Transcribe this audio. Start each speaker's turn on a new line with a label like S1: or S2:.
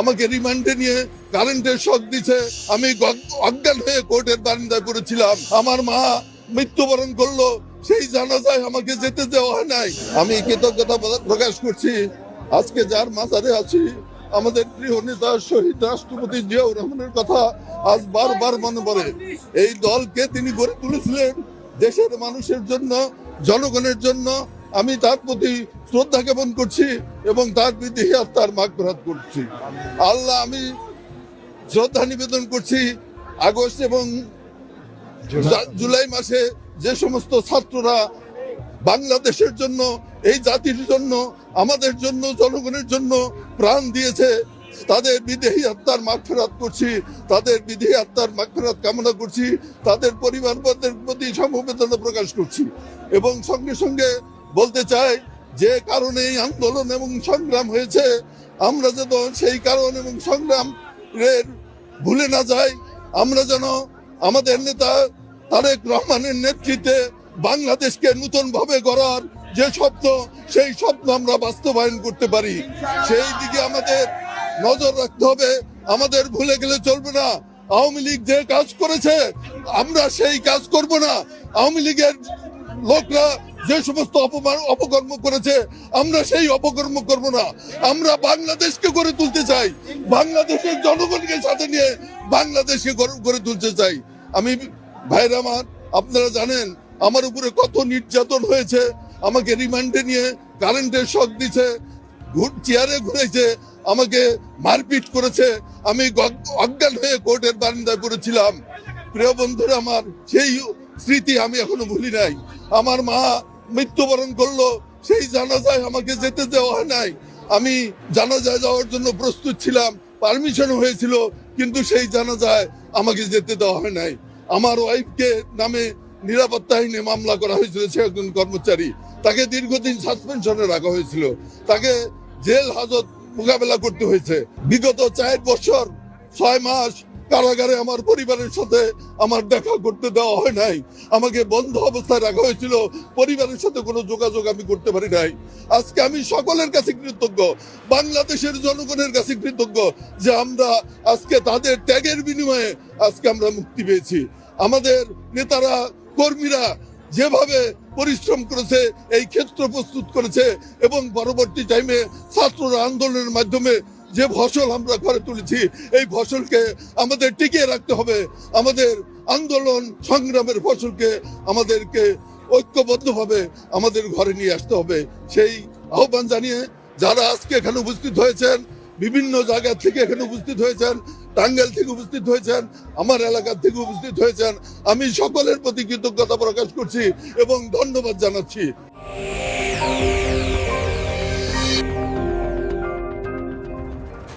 S1: আমাকে রিমান্ডে নিয়ে কারেন্টের শখ দিছে। আমি অজ্ঞান হয়ে কোর্টের বারান্দায় পড়েছিলাম। আমার মা মৃত্যুবরণ করল। সেই জানাজায় আমাকে যেতে দেওয়া হয় নাই। আমি কৃতজ্ঞতা প্রকাশ করছি। আজকে যার মাজারে আছি, আমাদের প্রিয় নেতা শহীদ রাষ্ট্রপতি জিয়াউর রহমানের কথা আজ বারবার মনে পড়ে। এই দলকে তিনি গড়ে তুলেছিলেন দেশের মানুষের জন্য, জনগণের জন্য আমি তার প্রতি শ্রদ্ধা জ্ঞাপন করছি এবং তার বিদেহী আত্মার মাগফিরাত করছি। আল্লাহ আমি শ্রদ্ধা নিবেদন করছি আগস্ট এবং জুলাই। মাসে যে সমস্ত ছাত্ররা বাংলাদেশের জন্য এই জাতির জন্য আমাদের জন্য জনগণের জন্য প্রাণ দিয়েছে তাদের বিদেহী আত্মার মাগফেরাত করছি তাদের বিদেহী আত্মার মাগফেরাত কামনা করছি তাদের পরিবারবর্গের প্রতি সমবেদনা প্রকাশ করছি এবং সঙ্গে সঙ্গে বলতে চাই, যে কারণে এই আন্দোলন এবং সংগ্রাম হয়েছে, আমরা যেন সেই কারণ এবং সংগ্রামের ভুলে না যাই, আমরা যেন আমাদের নেতা তারেক রহমানের নেতৃত্বে বাংলাদেশকে নতুন ভাবে গড়ার যে স্বপ্ন, সেই স্বপ্ন আমরা বাস্তবায়ন করতে পারি। সেই দিকে আমাদের নজর রাখতে হবে। আমাদের ভুলে গেলে চলবে না। আওয়ামী লীগ যে কাজ করেছে, আমরা সেই কাজ করব না। আওয়ামী লীগের লোকরা যে সমস্ত অপমান অপকর্ম করেছে, আমরা সেই অপকর্ম করব না। আমরা বাংলাদেশকে গড়ে তুলতে চাই। বাংলাদেশের জনগণকে সাথে নিয়ে বাংলাদেশকে গড়ে তুলতে চাই। আমি, ভাইরা আমার, আপনারা জানেন, আমার উপরে কত নির্যাতন হয়েছে। আমাকে রিমান্ডে নিয়ে কারেন্টের শক দিছে চেয়ারে ঘুরেছে, আমাকে মারপিট করেছে। আমি অজ্ঞান হয়ে কোর্টের বারান্দায় পড়েছিলাম। প্রিয় বন্ধুরা আমার, সেই স্মৃতি আমি এখনও ভুলি নাই। আমার মা মৃত্যুবরণ করল, সেই জানাজায় আমাকে যেতে দেওয়া হয় নাই। আমি জানাজায় যাওয়ার জন্য প্রস্তুত ছিলাম পারমিশন হয়েছিল, কিন্তু সেই জানাজায় আমাকে যেতে দেওয়া হয় নাই। আমার ওয়াইফকে নামে নিরাপত্তাহীনে মামলা করা হয়েছিল, সে একজন কর্মচারী। তাকে দীর্ঘদিন সাসপেনশনে রাখা হয়েছিল। তাকে জেল হাজত মোকাবেলা করতে হয়েছে। বিগত চার বছর, ছয় মাস কারাগারে আমার পরিবারের সাথে আমার দেখা করতে দেওয়া হয় নাই। আমাকে বন্ধ অবস্থায় রাখা হয়েছিল। পরিবারের সাথে কোনো যোগাযোগ আমি করতে পারি নাই। আজকে আমি সকলের কাছে কৃতজ্ঞ, বাংলাদেশের জনগণের কাছে কৃতজ্ঞ যে আমরা আজকে তাদের ত্যাগের বিনিময়ে আজকে আমরা মুক্তি পেয়েছি। আমাদের নেতারা, কর্মীরা যেভাবে পরিশ্রম করেছে, এই ক্ষেত্র প্রস্তুত করেছে এবং পরবর্তী টাইমে ছাত্ররা আন্দোলনের মাধ্যমে যে ফসল আমরা ঘরে তুলেছি, এই ফসলকে আমাদের টিকিয়ে রাখতে হবে। আমাদের আন্দোলন সংগ্রামের ফসলকে আমাদেরকে ঐক্যবদ্ধভাবে আমাদের ঘরে নিয়ে আসতে হবে। সেই আহ্বান জানিয়ে যারা আজকে এখানে উপস্থিত হয়েছেন, বিভিন্ন জায়গা থেকে এখানে উপস্থিত হয়েছেন, টাঙ্গাইল থেকে উপস্থিত হয়েছেন, আমার এলাকার থেকে উপস্থিত হয়েছেন, আমি সকলের প্রতি কৃতজ্ঞতা প্রকাশ করছি এবং ধন্যবাদ জানাচ্ছি।